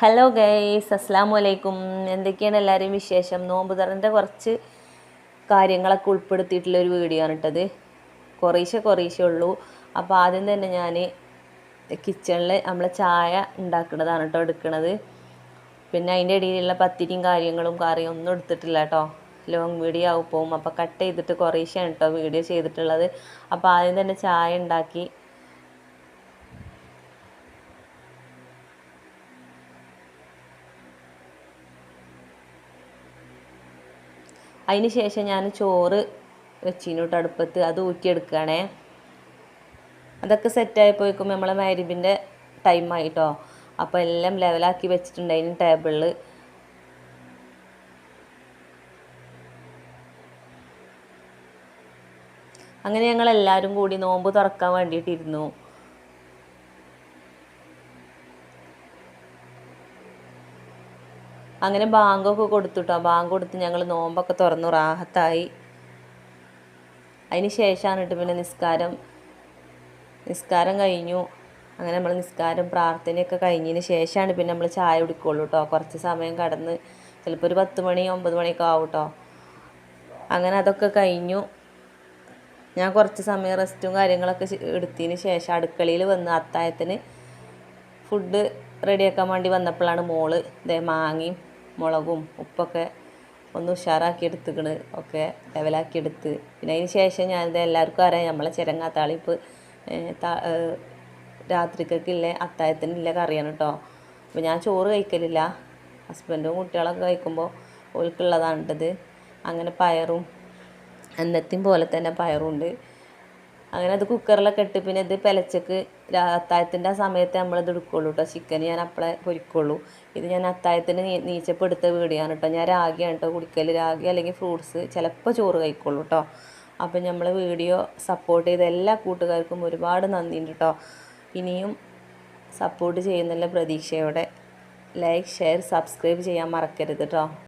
Hello guys അസ്സാമു അലൈക്കും എന്തൊക്കെയാണ് എല്ലാവരെയും വിശേഷം? നോമ്പ് കുറച്ച് കാര്യങ്ങളൊക്കെ ഉൾപ്പെടുത്തിയിട്ടുള്ള ഒരു വീഡിയോ ആണ് ഇട്ടത്. കുറേശ്ശെ കുറേശ്ശെ ഉള്ളൂ. അപ്പോൾ ആദ്യം തന്നെ ഞാൻ കിച്ചണിൽ നമ്മൾ ചായ ഉണ്ടാക്കുന്നതാണ് കേട്ടോ എടുക്കുന്നത് പിന്നെ അതിന്റെ ഇടയിലുള്ള പത്തിരിയും കാര്യങ്ങളും കറിയും ഒന്നും എടുത്തിട്ടില്ല കേട്ടോ. ലോങ് വീഡിയോ ആവും പോവും അപ്പോൾ കട്ട് ചെയ്തിട്ട് കുറേശ്ശെയാണ് കേട്ടോ വീഡിയോ ചെയ്തിട്ടുള്ളത്. അപ്പോൾ ആദ്യം തന്നെ ചായ ഉണ്ടാക്കി അതിന് ശേഷം ഞാൻ ചോറ് വെച്ചിന് കേട്ടോ അടുപ്പത്ത്. അത് ഊറ്റിയെടുക്കുകയാണേ. അതൊക്കെ സെറ്റായിപ്പോയിക്കും നമ്മളെ മരുവിന്റെ ടൈമായിട്ടോ അപ്പോൾ എല്ലാം ലെവലാക്കി വെച്ചിട്ടുണ്ടായിരുന്നു ടേബിളിൽ അങ്ങനെ ഞങ്ങൾ എല്ലാവരും കൂടി നോമ്പ് തുറക്കാൻ വേണ്ടിയിട്ടിരുന്നു അങ്ങനെ ബാങ്കൊക്കെ കൊടുത്തുട്ടോ. ബാങ്ക് കൊടുത്ത് ഞങ്ങൾ നോമ്പൊക്കെ തുറന്നു റാഹത്തായി. അതിന് ശേഷമാണ് കേട്ടോ പിന്നെ നിസ്കാരം. നിസ്കാരം കഴിഞ്ഞു. അങ്ങനെ നമ്മൾ നിസ്കാരം പ്രാർത്ഥനയൊക്കെ കഴിഞ്ഞതിന് ശേഷമാണ് പിന്നെ നമ്മൾ ചായ കുടിക്കുള്ളൂ കേട്ടോ കുറച്ച് സമയം കടന്ന് ചിലപ്പോൾ ഒരു പത്ത് മണി ഒമ്പത് മണിയൊക്കെ ആവും കേട്ടോ അങ്ങനെ അതൊക്കെ കഴിഞ്ഞു. ഞാൻ കുറച്ച് സമയം റെസ്റ്റും കാര്യങ്ങളൊക്കെ എടുത്തതിന് ശേഷം അടുക്കളയിൽ വന്ന് അത്തായത്തിന് ഫുഡ് റെഡിയാക്കാൻ വേണ്ടി വന്നപ്പോഴാണ് മോൾ ഇതേ മാങ്ങയും മുളകും ഉപ്പൊക്കെ ഒന്ന് ഉഷാറാക്കി എടുത്തുക്കണ്. ഒക്കെ ലെവലാക്കി എടുത്ത്. പിന്നെ അതിന് ശേഷം ഞാനിത് എല്ലാവർക്കും അറിയാം നമ്മളെ ചിരങ്ങാത്താളിപ്പ് രാത്രിക്കൊക്കെ അത്തായത്തിനില്ല കറിയാണ് കേട്ടോ അപ്പോൾ ഞാൻ ചോറ് കഴിക്കലില്ല. ഹസ്ബൻഡും കുട്ടികളൊക്കെ കഴിക്കുമ്പോൾ ഓൽക്കുള്ളതാണ് ഇട്ടത് അങ്ങനെ പയറും അന്നത്തെയും പോലെ തന്നെ പയറുണ്ട് അങ്ങനെ അത് കുക്കറിലൊക്കെ ഇട്ട് പിന്നെ ഇത് പെലച്ചക്ക് അത്തായത്തിന്റെ ആ സമയത്ത് നമ്മളിത് എടുക്കുള്ളൂ കേട്ടോ ചിക്കൻ ഞാൻ അപ്പളെ പൊരിക്കുള്ളൂ. ഇത് ഞാൻ അത്തായത്തിന് നീച്ചപ്പോൾ എടുത്ത വീടിയാണ് കേട്ടോ ഞാൻ രാഗിയാണ് കേട്ടോ കുടിക്കൽ രാഗി അല്ലെങ്കിൽ ഫ്രൂട്ട്സ് ചിലപ്പോൾ ചോറ് കഴിക്കുള്ളൂ കേട്ടോ അപ്പം നമ്മൾ വീഡിയോ സപ്പോർട്ട് ചെയ്ത എല്ലാ കൂട്ടുകാർക്കും ഒരുപാട് നന്ദിയുണ്ട് കേട്ടോ ഇനിയും സപ്പോർട്ട് ചെയ്യുന്നുള്ള പ്രതീക്ഷയോടെ ലൈക്ക് ഷെയർ സബ്സ്ക്രൈബ് ചെയ്യാൻ മറക്കരുത് കേട്ടോ